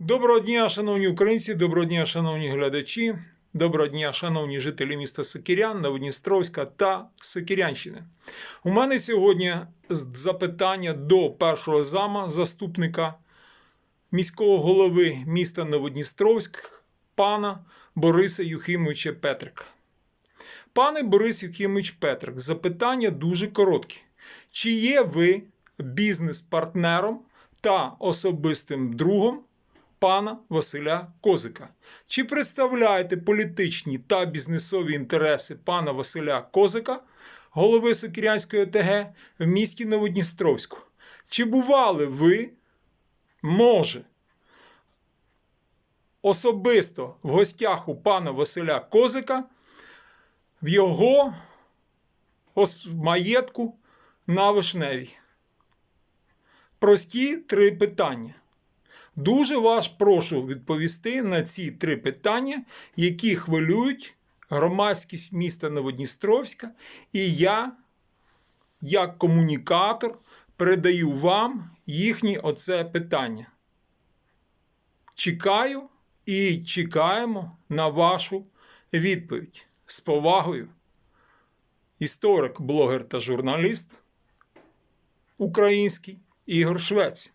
Доброго дня, шановні українці, доброго дня, шановні глядачі, доброго дня, шановні жителі міста Сокирян, Новодністровська та Сокирянщини. У мене сьогодні запитання до першого зама, заступника міського голови міста Новодністровськ, пана Бориса Юхимовича Петрика. Пане Борис Юхимович Петрик, запитання дуже короткі. Чи є ви бізнес-партнером та особистим другом пана Василя Козика? Чи представляєте політичні та бізнесові інтереси пана Василя Козика, голови Сокирянської ОТГ в місті Новодністровську? Чи бували ви, може, особисто в гостях у пана Василя Козика в його маєтку на Вишневій? Прості три питання. Дуже вас прошу відповісти на ці три питання, які хвилюють громадськість міста Новодністровська, і я, як комунікатор, передаю вам їхні оце питання. Чекаю і чекаємо на вашу відповідь. З повагою. Історик, блогер та журналіст український Ігор Швець.